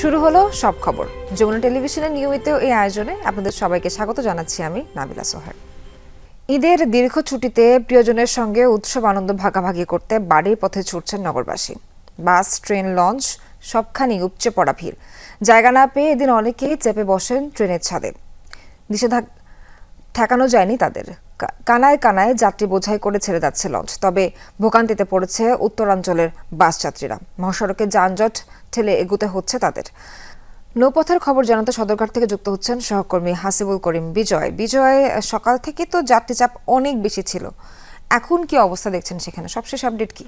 শুরু হলো সব খবর। যমুনা টেলিভিশনের নিয়মিত এই আয়োজনে আপনাদের সবাইকে স্বাগত জানাচ্ছি আমি নাবিলা সোহার। ঈদের দীর্ঘ ছুটিতে প্রিয়জনের সঙ্গে উৎসব আনন্দ ভাগাভাগি করতে বাড়ির পথে ছুটছেন নগরবাসী। বাস, ট্রেন, লঞ্চ সবখানি উপচে পড়া ভিড়। জায়গা না পেয়ে এদিন অনেকেই চেপে বসেন ট্রেনের ছাদে। নিষেধাজ্ঞা ঠেকানো যায়নি তাদের। কানায় কানায় যাত্রী বোঝাই করে ছেড়ে যাচ্ছে লঞ্চ। তবে ভোগান্তিতে পড়েছে উত্তরাঞ্চলের বাস যাত্রীরা। মহাসড়কে যানজট ঠেলে এগুতে হচ্ছে তাদের। নৌপথের খবর জানাতে সদরঘাট থেকে যুক্ত হচ্ছেন সহকর্মী হাসিবুল করিম বিজয়। বিজয়, সকাল থেকে তো যাত্রী চাপ অনেক বেশি ছিল। এখন কি অবস্থা দেখছেন সেখানে? সবশেষ আপডেট কি?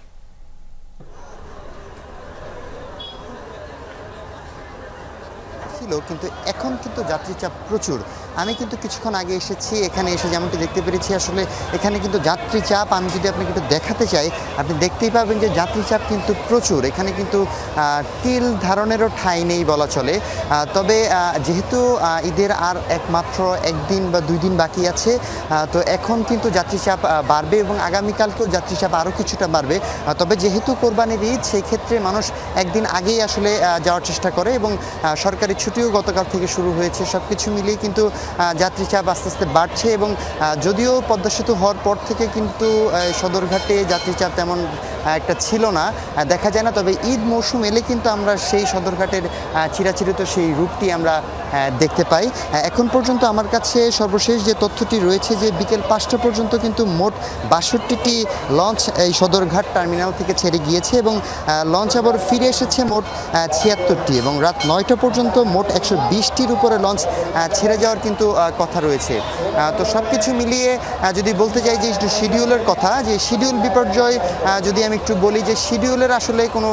ছিল, কিন্তু এখন কিন্তু যাত্রী চাপ প্রচুর। আমি কিন্তু কিছুক্ষণ আগে এসেছি, এখানে এসে যেমনটি দেখতে পেরেছি, আসলে এখানে কিন্তু যাত্রী চাপ আমি যদি আপনাকে একটু দেখাতে চাই, আপনি দেখতেই পাবেন যে যাত্রী চাপ কিন্তু প্রচুর। এখানে কিন্তু তিল ধারণেরও ঠাঁই নেই বলা চলে। তবে যেহেতু ঈদের আর একমাত্র একদিন বা দুই দিন বাকি আছে তো এখন কিন্তু যাত্রী চাপ বাড়বে এবং আগামীকালকেও যাত্রী চাপ আরও কিছুটা বাড়বে। তবে যেহেতু কোরবানির ঈদ, সেই ক্ষেত্রে মানুষ একদিন আগেই আসলে যাওয়ার চেষ্টা করে এবং সরকারি ছুটিও গতকাল থেকে শুরু হয়েছে সব কিছু মিলিয়ে কিন্তু যাত্রী চাপ আস্তে আস্তে বাড়ছে এবং যদিও পদ্মা সেতু হওয়ার পর থেকে কিন্তু সদরঘাটে যাত্রী চাপ তেমন একটা ছিল না। দেখা যায় না, তবে ঈদ মৌসুম এলে কিন্তু আমরা সেই সদরঘাটের চিরাচরিত সেই রূপটি আমরা দেখতে পাই। এখন পর্যন্ত আমার কাছে সর্বশেষ যে তথ্যটি রয়েছে যে বিকেল পাঁচটা পর্যন্ত কিন্তু মোট বাষট্টিটি লঞ্চ এই সদরঘাট টার্মিনাল থেকে ছেড়ে গিয়েছে এবং লঞ্চ আবার ফিরে এসেছে মোট ছিয়াত্তরটি এবং রাত নয়টা পর্যন্ত মোট একশো বিশটির উপরে লঞ্চ ছেড়ে যাওয়ার কিন্তু কথা রয়েছে। তো সব কিছু মিলিয়ে যদি বলতে যাই যে শিডিউলের কথা, যে শিডিউল বিপর্যয় যদি আমি একটু বলি যে শিডিউলের আসলে কোনো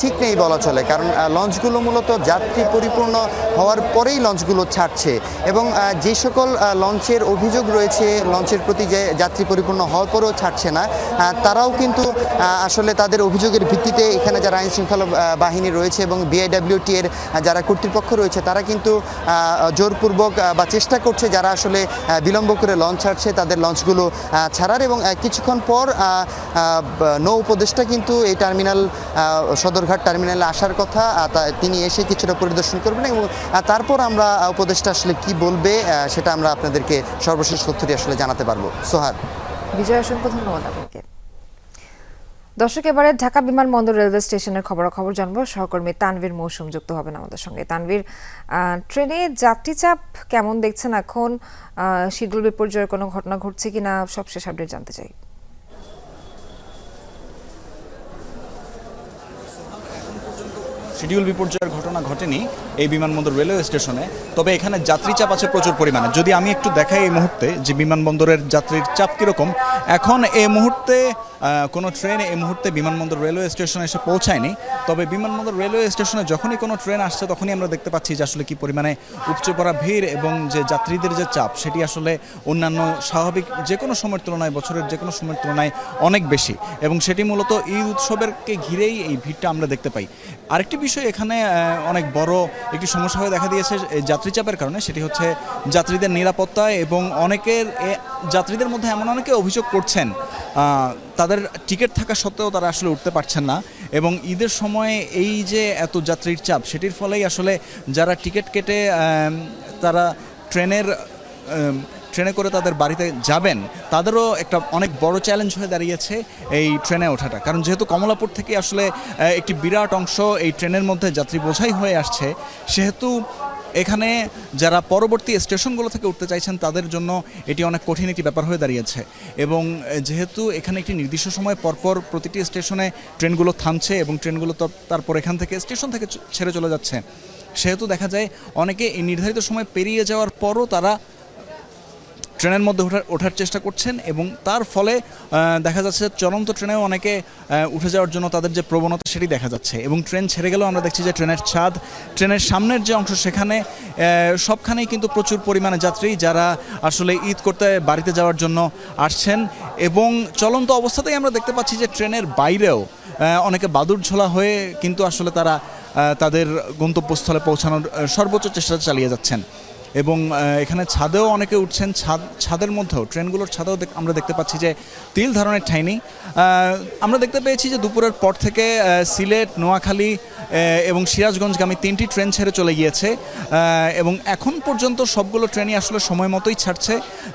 ঠিক নেই বলা চলে। কারণ লঞ্চগুলো মূলত যাত্রী পরিপূর্ণ হওয়ার পরেই লঞ্চগুলো ছাড়ছে এবং যে সকল লঞ্চের অভিযোগ রয়েছে, লঞ্চের প্রতি যে যাত্রী পরিপূর্ণ হওয়ার পরেও ছাড়ছে না তারাও কিন্তু আসলে তাদের অভিযোগের ভিত্তিতে এখানে যারা আইন শৃঙ্খলা বাহিনী রয়েছে এবং বিআইডাব্লিউটি এর যারা কর্তৃপক্ষ রয়েছে, তারা কিন্তু জোরপূর্বক বা চেষ্টা করছে যারা আসলে বিলম্ব করে লঞ্চ ছাড়ছে, তাদের লঞ্চগুলো ছাড়ার এবং কিছুক্ষণ পর নৌ উপদেষ্টা কিন্তু এই টার্মিনাল সদরঘাট টার্মিনালে আসার কথা তিনি এসে কিছুটা পরিদর্শন করবেন এবং তারপর আমরা উপদেষ্টা আসলে কি বলবে সেটা আমরা আপনাদেরকে সর্বশেষ তথ্যটি আসলে জানাতে পারব। সোহার বিজয়, অসংখ্য ধন্যবাদ আপনাকে। দর্শক, এবারে ঢাকা বিমানবন্দর রেলওয়ে স্টেশনের খবরাখবর জানব। সহকর্মী তানভীর মৌসুম যুক্ত হবেন আমাদের সঙ্গে। তানভীর ট্রেনে যাত্রী চাপ কেমন দেখছেন এখন? শিডিউল বিপর্যয়ের কোনো ঘটনা ঘটছে কিনা? সবশেষ আপডেট জানতে চাই। শিডিউল বিপর্যয়ের ঘটনা ঘটেনি এই বিমানবন্দর রেলওয়ে স্টেশনে। তবে এখানে যাত্রী চাপ আছে প্রচুর পরিমাণে। যদি আমি একটু দেখাই এই মুহূর্তে যে বিমানবন্দরের যাত্রীর চাপ কীরকম, এখন এই মুহূর্তে কোনো ট্রেন এই মুহূর্তে বিমানবন্দর রেলওয়ে স্টেশনে এসে পৌঁছায়নি। তবে বিমানবন্দর রেলওয়ে স্টেশনে যখনই কোনো ট্রেন আসছে, তখনই আমরা দেখতে পাচ্ছি যে আসলে কি পরিমাণে উপচে পড়া ভিড় এবং যে যাত্রীদের যে চাপ, সেটি আসলে অন্যান্য স্বাভাবিক যে কোনো সময়ের তুলনায়, বছরের যে কোনো সময়ের তুলনায় অনেক বেশি। এবং সেটি মূলত ঈদ উৎসবেরকে ঘিরেই এই ভিড়টা আমরা দেখতে পাই। আরেকটি বিষয় এখানে অনেক বড় একটি সমস্যা হয়ে দেখা দিয়েছে এই যাত্রী চাপের কারণে, সেটি হচ্ছে যাত্রীদের নিরাপত্তা এবং অনেকের যাত্রীদের মধ্যে এমন অনেকে অভিযোগ করছেন তাদের টিকিট থাকা সত্ত্বেও তারা আসলে উঠতে পারছেন না। এবং ঈদের সময়ে এই যে এত যাত্রীর চাপ, সেটির ফলেই আসলে যারা টিকিট কেটে তারা ট্রেনের ট্রেনে করে তাদের বাড়িতে যাবেন, তাদেরও একটা অনেক বড় চ্যালেঞ্জ হয়ে দাঁড়িয়েছে এই ট্রেনে ওঠাটা। কারণ যেহেতু কমলাপুর থেকে আসলে একটি বিরাট অংশ এই ট্রেনের মধ্যে যাত্রী বোঝাই হয়ে আসছে, সেহেতু এখানে যারা পরবর্তী স্টেশনগুলো থেকে উঠতে চাইছেন, তাদের জন্য এটি অনেক কঠিন একটি ব্যাপার হয়ে দাঁড়িয়েছে। এবং যেহেতু এখানে একটি নির্দিষ্ট সময় পরপর প্রতিটি স্টেশনে ট্রেনগুলো থামছে এবং ট্রেনগুলো তো তারপর এখান থেকে স্টেশন থেকে ছেড়ে চলে যাচ্ছে। সেহেতু দেখা যায়, অনেকে এই নির্ধারিত সময় পেরিয়ে যাওয়ার পরও তারা ট্রেনের মধ্যে ওঠার ওঠার চেষ্টা করছেন এবং তার ফলে দেখা যাচ্ছে চলন্ত ট্রেনেও অনেকে উঠে যাওয়ার জন্য তাদের যে প্রবণতা সেটি দেখা যাচ্ছে এবং ট্রেন ছেড়ে গেলেও আমরা দেখছি যে ট্রেনের ছাদ, ট্রেনের সামনের যে অংশ সেখানে সবখানেই কিন্তু প্রচুর পরিমাণে যাত্রী যারা আসলে ঈদ করতে বাড়িতে যাওয়ার জন্য আসছেন এবং চলন্ত অবস্থাতেই আমরা দেখতে পাচ্ছি যে ট্রেনের বাইরেও অনেকে বাদুর ঝোলা হয়ে কিন্তু আসলে তারা তাদের গন্তব্যস্থলে পৌঁছানোর সর্বোচ্চ চেষ্টা চালিয়ে যাচ্ছেন। এবং এখানে ছাদেও অনেকে উঠছেন। ছাদ, ছাদের মধ্যেও, ট্রেনগুলোর ছাদেও আমরা দেখতে পাচ্ছি যে তিল ধরনের ঠাইনি আমরা দেখতে পেয়েছি যে দুপুরের পর থেকে সিলেট, নোয়াখালী এবং সিরাজগঞ্জগামী তিনটি ট্রেন ছেড়ে চলে গিয়েছে। এবং এখন পর্যন্ত সবগুলো ট্রেনই আসলে সময় মতোই ছাড়ছে।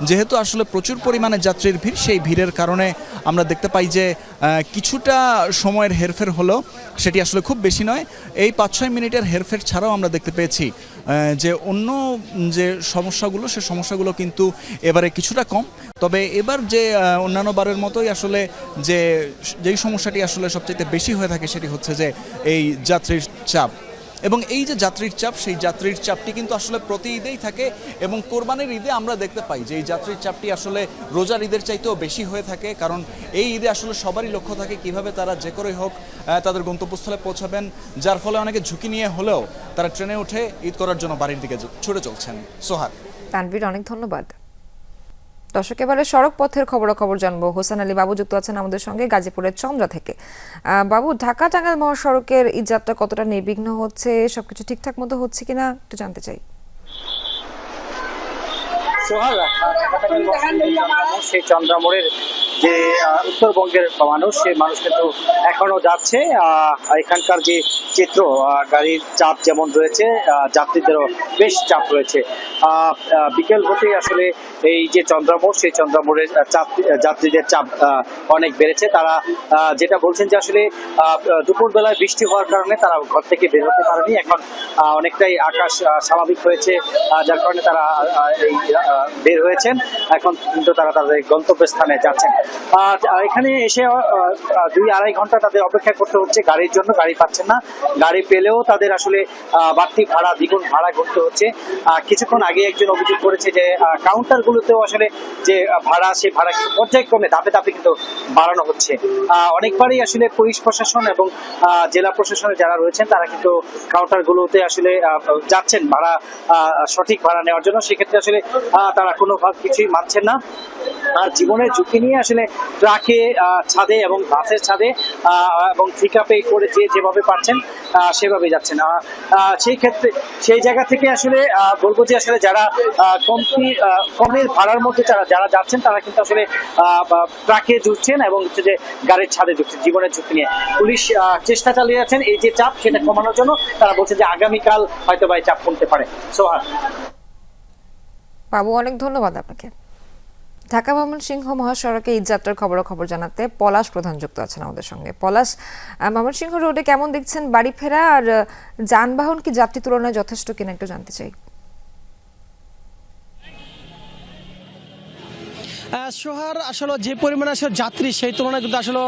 যেহেতু আসলে প্রচুর পরিমাণে যাত্রীর ভিড়, সেই ভিড়ের কারণে আমরা দেখতে পাই যে কিছুটা সময়ের হেরফের হলো, সেটি আসলে খুব বেশি নয়। এই পাঁচ ছয় মিনিটের হেরফের ছাড়াও আমরা দেখতে পেয়েছি যে অন্য যে সমস্যাগুলো, সে সমস্যাগুলো কিন্তু এবারে কিছুটা কম। তবে এবার যে অন্যান্য বারের মতোই আসলে যে, যেই সমস্যাটি আসলে সবচেয়ে বেশি হয়ে থাকে সেটি হচ্ছে যে, এই যাত্রীর চাপ। এবং এই যে যাত্রীর চাপ, সেই যাত্রীর চাপটি কিন্তু আসলে প্রতি ঈদেই থাকে এবং কোরবানির ঈদে আমরা দেখতে পাই যে এই যাত্রীর চাপটি আসলে রোজার ঈদের চাইতেও বেশি হয়ে থাকে। কারণ এই ঈদে আসলে সবারই লক্ষ্য থাকে কীভাবে তারা যে করেই হোক তাদের গন্তব্যস্থলে পৌঁছাবেন, যার ফলে অনেকে ঝুঁকি নিয়ে হলেও তারা ট্রেনে উঠে ঈদ করার জন্য বাড়ির দিকে ছুটে চলছেন। সোহার তানভীর, অনেক ধন্যবাদ। দর্শক এবারে সড়ক পথের খবরাখবর জানব। হোসেন আলী বাবু যুক্ত আছেন আমাদের সঙ্গে গাজীপুরের চন্দ্রা থেকে। আহ, বাবু ঢাকা টাঙ্গাইল মহাসড়কের এই যাত্রা কতটা নির্বিঘ্ন হচ্ছে? সবকিছু ঠিকঠাক মতো হচ্ছে কিনা একটু জানতে চাই। সোহাগ সেই চন্দ্রামোড়ের যে উত্তরবঙ্গের মানুষ সেই মানুষ কিন্তু এখনও যাচ্ছে। এখানকার যে চিত্র গাড়ির চাপ যেমন রয়েছে যাত্রীদেরও বেশ চাপ রয়েছে। বিকেল হতে আসলে এই যে চন্দ্রামোড় সেই চন্দ্রামোড়ের চাপ যাত্রীদের চাপ অনেক বেড়েছে। তারা যেটা বলছেন যে আসলে আহ, দুপুর বেলায় বৃষ্টি হওয়ার কারণে তারা ঘর থেকে বের হতে পারেনি। এখন অনেকটাই আকাশ স্বাভাবিক হয়েছে যার কারণে তারা এই বের হয়েছেন। এখন কিন্তু তারা তাদের গন্তব্যস্থানে যাচ্ছেন। এখানে এসে দুই আড়াই ঘণ্টা তাদের অপেক্ষা করতে হচ্ছে গাড়ির জন্য, গাড়ি পাচ্ছেন না। গাড়ি পেলেও তাদের আসলে বাড়তি ভাড়া, দ্বিগুণ ভাড়া করতে হচ্ছে। কিছুক্ষণ আগে একজন অভিযোগ করেছে যে কাউন্টার গুলোতেও আসলে যে ভাড়া সেই ভাড়া কিন্তু পর্যায়ক্রমে ধাপে ধাপে কিন্তু বাড়ানো হচ্ছে। অনেকবারই আসলে পুলিশ প্রশাসন এবং জেলা প্রশাসনে যারা রয়েছেন, তারা কিন্তু কাউন্টার গুলোতে আসলে যাচ্ছেন ভাড়া সঠিক ভাড়া নেওয়ার জন্য। সেক্ষেত্রে আসলে তারা কোনো কিছুই মানছেন না। আর জীবনের ঝুঁকি নিয়ে আসলে ট্রাকে ছাদে এবং বাসের ছাদে এবং পিকআপে করে যে যেভাবে পারছেন সেভাবে যাচ্ছেন। সেই ক্ষেত্রে, সেই জায়গা থেকে আসলে বলব যে আসলে যারা কমতি কমের ভাড়ার মধ্যে যারা যারা যাচ্ছেন, তারা কিন্তু আসলে ট্রাকে জুটছেন এবং হচ্ছে যে গাড়ির ছাদে জুটছেন জীবনের ঝুঁকি নিয়ে। পুলিশ চেষ্টা চালিয়ে যাচ্ছেন, এই যে চাপ সেটা কমানোর জন্য তারা বলছে যে আগামীকাল হয়তো বা চাপ কমতে পারে। সোহার বাবু, অনেক ধন্যবাদ আপনাকে। ঢাকা ময়মনসিংহ মহাসড়কে ঈদ যাত্রার খবরাখবর জানাতে পলাশ প্রধান যুক্ত আছেন আমাদের সঙ্গে। পলাশ ময়মনসিংহ রোডে কেমন দেখছেন বাড়ি ফেরা? আর যানবাহন কি যাত্রী তুলনায় যথেষ্ট কিনা একটু জানতে চাই। সোহার, আসলে যে পরিমাণে আসলে যাত্রী, সেই তুলনায় কিন্তু আসলে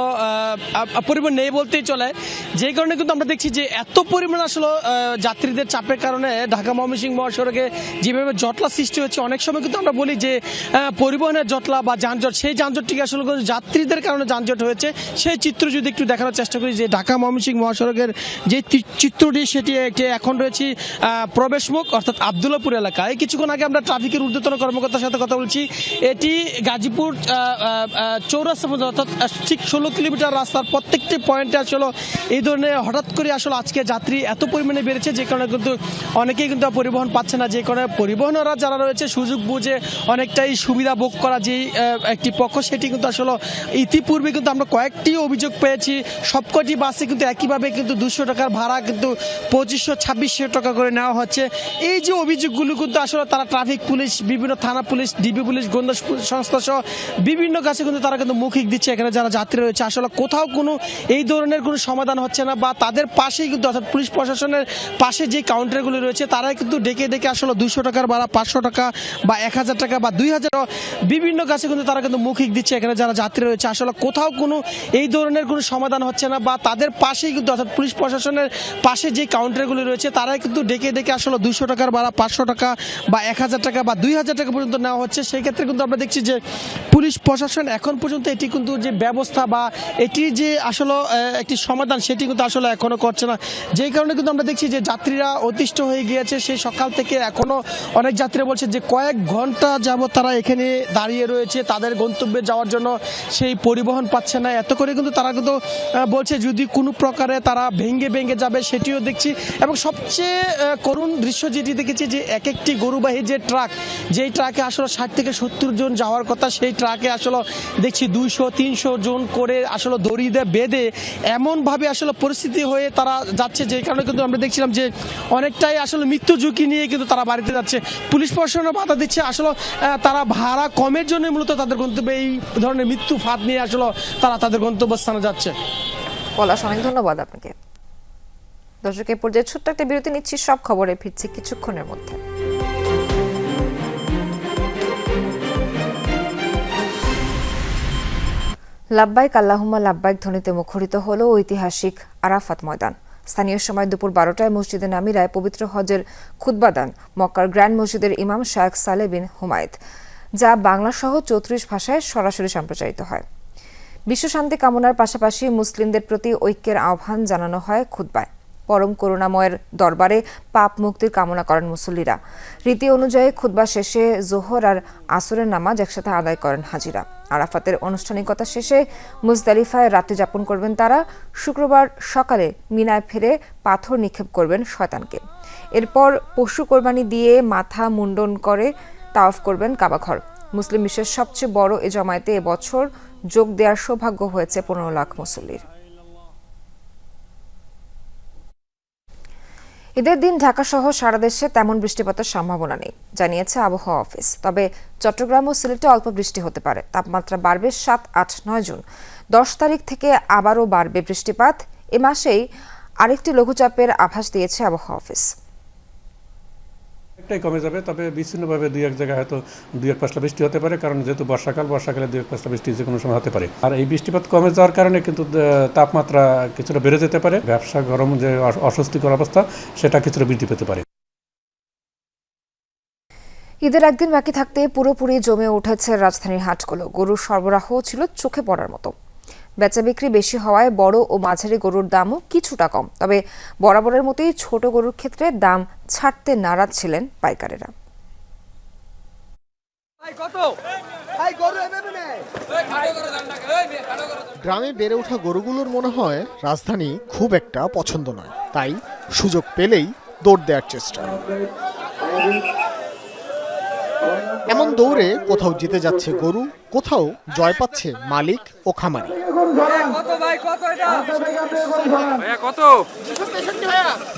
পরিমাণ নেই বলতেই চলে। যে কারণে কিন্তু আমরা দেখছি যে এত পরিমাণ আসলে যাত্রীদের চাপের কারণে ঢাকা ময়মনসিংহ মহাসড়কে যেভাবে জটলা সৃষ্টি হচ্ছে অনেক সময় কিন্তু আমরা বলি যে পরিবহনের জটলা বা যানজট, সেই যানজটটিকে আসলে কিন্তু যাত্রীদের কারণে যানজট হয়েছে। সেই চিত্র যদি একটু দেখানোর চেষ্টা করি যে ঢাকা ময়মনসিংহ মহাসড়কের যে চিত্রটি, সেটি একটি এখন রয়েছে প্রবেশমুখ, অর্থাৎ আবদুল্লাপুর এলাকায় কিছুক্ষণ আগে আমরা ট্রাফিকের ঊর্ধ্বতন কর্মকর্তার সাথে কথা বলছি। এটি গাজীপুর চৌরাস্তা পর্যন্ত, অর্থাৎ ঠিক ষোলো কিলোমিটার রাস্তার প্রত্যেকটি পয়েন্টে আসলে এই ধরনের, হঠাৎ করে আসলে আজকে যাত্রী এত পরিমাণে বেড়েছে, যে কারণে কিন্তু অনেকেই কিন্তু পরিবহন পাচ্ছে না, যে কারণে পরিবহনরা যারা রয়েছে, সুযোগ বুঝে অনেকটাই সুবিধা ভোগ করা যে একটি পক্ষ, সেটি কিন্তু আসলে ইতিপূর্বে কিন্তু আমরা কয়েকটি অভিযোগ পেয়েছি, সবকটি বাসে কিন্তু একইভাবে কিন্তু দুশো টাকার ভাড়া কিন্তু পঁচিশশো, ছাব্বিশশো টাকা করে নেওয়া হচ্ছে। এই যে অভিযোগগুলো কিন্তু আসলে তারা ট্রাফিক পুলিশ, বিভিন্ন থানা পুলিশ, ডিবি পুলিশ, গোয়েন্দা সংস্থা সহ বিভিন্ন কাছে কিন্তু তারা কিন্তু মুখিক দিচ্ছে এখানে যারা যাত্রী রয়েছে। আসলে কোথাও কোনো এই ধরনের কোনো সমাধান হচ্ছে না বা তাদের পাশেই কিন্তু অর্থাৎ পুলিশ প্রশাসনের পাশে যে কাউন্টারগুলি রয়েছে, তারাই কিন্তু ডেকে ডেকে আসলে দুশো টাকার ভাড়া পাঁচশো টাকা বা এক হাজার টাকা বা দুই হাজার বিভিন্ন কাছে কিন্তু তারা কিন্তু মুখিক দিচ্ছে এখানে যারা যাত্রী রয়েছে। আসলে কোথাও কোনো এই ধরনের কোনো সমাধান হচ্ছে না বা তাদের পাশেই কিন্তু অর্থাৎ পুলিশ প্রশাসনের পাশে যে কাউন্টারগুলি রয়েছে, তারাই কিন্তু ডেকে ডেকে আসলে দুশো টাকার ভাড়া পাঁচশো টাকা বা এক হাজার টাকা বা দুই হাজার টাকা পর্যন্ত নেওয়া হচ্ছে। সেই ক্ষেত্রে কিন্তু আমরা দেখছি যে পুলিশ প্রশাসন এখন পর্যন্ত এটি কিন্তু যে ব্যবস্থা বা এটি যে আসলে একটি সমাধান, সেটি কিন্তু আসলে এখনও করছে না। যেই কারণে কিন্তু আমরা দেখছি যে যাত্রীরা অতিষ্ঠ হয়ে গিয়েছে। সেই সকাল থেকে এখনও অনেক যাত্রীরা বলছে যে কয়েক ঘণ্টা যাবত তারা এখানে দাঁড়িয়ে রয়েছে। তাদের গন্তব্যে যাওয়ার জন্য সেই পরিবহন পাচ্ছে না। এত করে কিন্তু তারা কিন্তু বলছে যদি কোনো প্রকারে তারা ভেঙ্গে ভেঙ্গে যাবে সেটিও দেখছি। এবং সবচেয়ে করুণ দৃশ্য যেটি দেখেছি যে এক একটি গরুবাহী যে ট্রাক, যেই ট্রাকে আসলে ষাট থেকে সত্তর জন যাওয়ার কথা, সেই ট্রাকে আসলে দেখছি দুইশো, তিনশো জন করে আসলে দড়ি দিয়ে বেঁধে এমনভাবে আসলে পরিস্থিতি হয়ে তারা যাচ্ছে, যে কারণে কিন্তু আমরা দেখছিলাম যে অনেকটাই আসলে মৃত্যু ঝুঁকি নিয়ে কিন্তু তারা বাড়িতে যাচ্ছে। পুলিশ প্রশাসনের বাধা দিচ্ছে, আসলে তারা ভাড়া কমের জন্য মূলত তাদের গন্তব্যে এই ধরনের মৃত্যু ফাঁদ নিয়ে আসলে তারা তাদের গন্তব্যস্থানে যাচ্ছে। পলাশ, অনেক ধন্যবাদ আপনাকে। দর্শক এ পর্যায়ে ছোট্ট একটা বিরতি নিচ্ছি, সব খবরে ফিরছি কিছুক্ষণের মধ্যে। লাব্বাইক আল্লাহুমা লাব্বাইক ধ্বনিতে মুখরিত হল ঐতিহাসিক আরাফাত ময়দান। স্থানীয় সময় দুপুর বারোটায় মসজিদে নামিরায় পবিত্র হজের খুদ্বাদান মক্কার গ্র্যান্ড মসজিদের ইমাম শায়েখ সালে বিন হুমায়েদ, যা বাংলা সহ চৌত্রিশ ভাষায় সরাসরি সম্প্রচারিত হয়। বিশ্বশান্তি কামনার পাশাপাশি মুসলিমদের প্রতি ঐক্যের আহ্বান জানানো হয় খুতবায়। পরম করুণাময়ের দরবারে পাপ মুক্তির কামনা করেন মুসল্লিরা। রীতি অনুযায়ী খুতবা শেষে জোহর আর আসরের নামাজ একসাথে আদায় করেন হাজিরা। আরাফাতের আনুষ্ঠানিকতা শেষে মুজদালিফায় রাতে যাপন করবেন তারা। শুক্রবার সকালে মিনায় ফিরে পাথর নিক্ষেপ করবেন শয়তানকে। এরপর পশু কোরবানি দিয়ে মাথা মুন্ডন করে তাওয়াফ করবেন কাবাঘর। মুসলিম বিশ্বের সবচেয়ে বড় এ জমায়েতে এবছর যোগ দেওয়ার সৌভাগ্য হয়েছে পনেরো লাখ মুসল্লির। ঈদের দিন ঢাকাসহ সারা দেশে তেমন বৃষ্টিপাতের সম্ভাবনা নেই, জানিয়েছে আবহাওয়া অফিস। তবে চট্টগ্রাম ও সিলেটে অল্প বৃষ্টি হতে পারে, তাপমাত্রা বাড়বে সাত, আট, নয় জুন। দশ তারিখ থেকে আবারও বাড়বে বৃষ্টিপাত। এ মাসেই আরেকটি লঘুচাপের আভাস দিয়েছে আবহাওয়া অফিস। একটাই কমে যাবে, তবে বিচ্ছিন্নভাবে দুই এক জায়গায় হয়তো দুই এক পাঁচটা বৃষ্টি হতে পারে, কারণ যেহেতু বর্ষাকাল, বর্ষাকালে দুই এক পাঁচটা বৃষ্টি যে কোনো সময় হতে পারে। আর এই বৃষ্টিপাত কমে যাওয়ার কারণে কিন্তু তাপমাত্রা কিছুটা বেড়ে যেতে পারে, ব্যবসা গরম যে অস্বস্তিকর অবস্থা, সেটা কিছুটা বৃদ্ধি পেতে পারে। ঈদের একদিন বাকি থাকতে পুরোপুরি জমে উঠেছে রাজধানীর হাটগুলো। গরুর সরবরাহ ছিল চোখে পড়ার মতো। বেচা বিক্রি বেশি হওয়ায় বড় ও মাঝারি গরুর দামও কিছুটা কম। তবে বরাবরের মতোই ছোট গরুর ক্ষেত্রে দাম ছাড়তে নারাজ ছিলেন পাইকারেরা। গ্রামে বেড়ে ওঠা গরুগুলোর মনে হয় রাজধানী খুব একটা পছন্দ নয়। তাই সুযোগ পেলেই দৌড় দেওয়ার চেষ্টা। এমন দৌড়ে কোথাও জিতে যাচ্ছে গরু কোথাও জয় পাচ্ছে মালিক ও খামারি।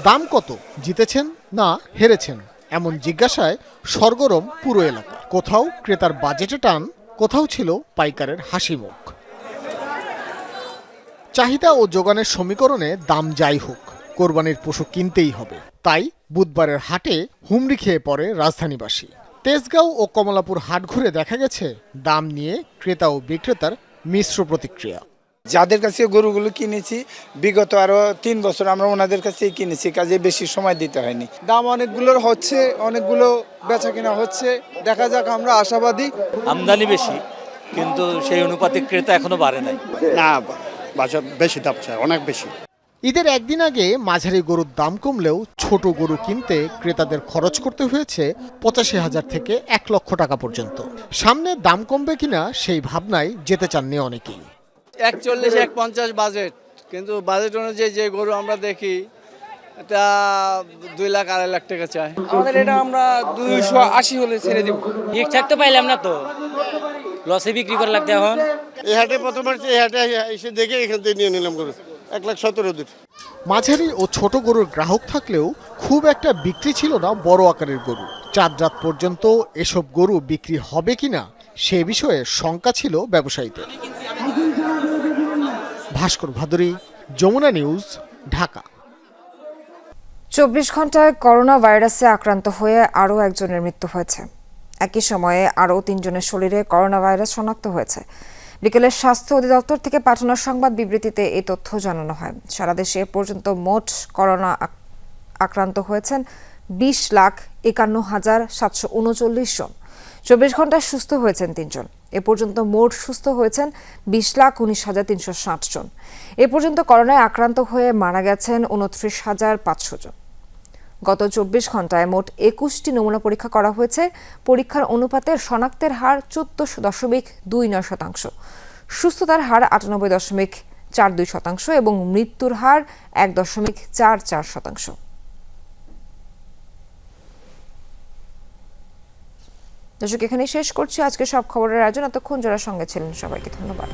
দাম কত? জিতেছেন না হেরেছেন? এমন জিজ্ঞাসায় সরগরম পুরো এলাকা। কোথাও ক্রেতার বাজেটে টান কোথাও ছিল পাইকারের হাসি মুখ। চাহিদা ও যোগানের সমীকরণে দাম যাই হোক কোরবানির পশু কিনতেই হবে। তাই বুধবারের হাটে হুমড়ি খেয়ে পড়ে রাজধানীবাসী। তেজগাঁও ও কমলাপুর হাট ঘুরে দেখা গেছে দাম নিয়ে ক্রেতা ও বিক্রেতার মিশ্র প্রতিক্রিয়া। যাদের কাছে গরুগুলো কিনেছি বিগত আরও তিন বছর আমরা ওনাদের কাছেই কিনেছি কাজে বেশি সময় দিতে হয়নি। দাম অনেকগুলোর হচ্ছে অনেকগুলো বেচা কিনা হচ্ছে দেখা যাক আমরা আশাবাদী। আমদানি বেশি কিন্তু সেই অনুপাতে ক্রেতা এখনও বাড়ে নাই। না বাজার বেশি দাম চায় অনেক বেশি। ঈদের একদিন আগে মাঝারি গরুর দাম কমলেও ছোট গরু কিনতে ক্রেতাদের খরচ করতে হয়েছে পঁচাশি হাজার থেকে এক লক্ষ টাকা পর্যন্ত। সামনে দাম কমবে কিনা সেই ভাবনায় যেতে চাননি অনেকেই। একচল্লিশ এক পঞ্চাশ বাজেট। কিন্তু বাজেট অনুযায়ী যে গরু আমরা দেখি এটা দুই লাখ আড়াই লাখ টাকা চাই আমাদের এটা আমরা দুইশো আশি হলে ছেড়ে দিব। ঠিকঠাক তো পাইলাম না তো। লসে বিক্রি করা লাগতে এখন। এই হাটে প্রথমবার এই হাটে এসে দেখে এখান থেকে নিয়ে নিলাম গরু। এক লাখ সতেরো দিন মাঝারি ও ছোট গরুর গ্রাহক থাকলেও খুব একটা বিক্রি ছিল না বড় আকারের গরু। চার রাত পর্যন্ত এসব গরু বিক্রি হবে কিনা সে বিষয়ে শঙ্কা ছিল ব্যবসায়ীদের। ভাস্কর ভাদুরী যমুনা নিউজ ঢাকা। চব্বিশ ঘন্টায় করোনা ভাইরাসে আক্রান্ত হয়ে আরও একজনের মৃত্যু হয়েছে। একই সময়ে আরও তিনজনের শরীরে করোনা ভাইরাস শনাক্ত হয়েছে। বিকেলে স্বাস্থ্য অধিদপ্তর থেকে পাঠানো সংবাদ বিবৃতিতে এই তথ্য জানানো হয়। সারা দেশে পর্যন্ত মোট করোনা আক্রান্ত হয়েছেন বিশ লাখ একান্ন হাজার সাতশো উনচল্লিশ জন। চব্বিশ ঘন্টায় সুস্থ হয়েছেন তিনজন। এ পর্যন্ত মোট সুস্থ হয়েছেন বিশ লাখ উনিশ হাজার তিনশো ষাট জন। এ পর্যন্ত করোনায় আক্রান্ত হয়ে মারা গেছেন উনত্রিশ হাজার পাঁচশো জন। গত চব্বিশ ঘন্টায় মোট একুশটি নমুনা পরীক্ষা করা হয়েছে। পরীক্ষার অনুপাতে শনাক্তের হার চোদ্দ দশমিক দুই নয় শতাংশ, সুস্থতার হার আটানব্বই দশমিক চার দুই শতাংশ এবং মৃত্যুর হার এক দশমিক চার চার শতাংশ। দর্শক, এখানেই শেষ করছি। আজকে সব খবরের আয়োজন এতক্ষণ যারা সঙ্গে ছিলেন সবাইকে ধন্যবাদ।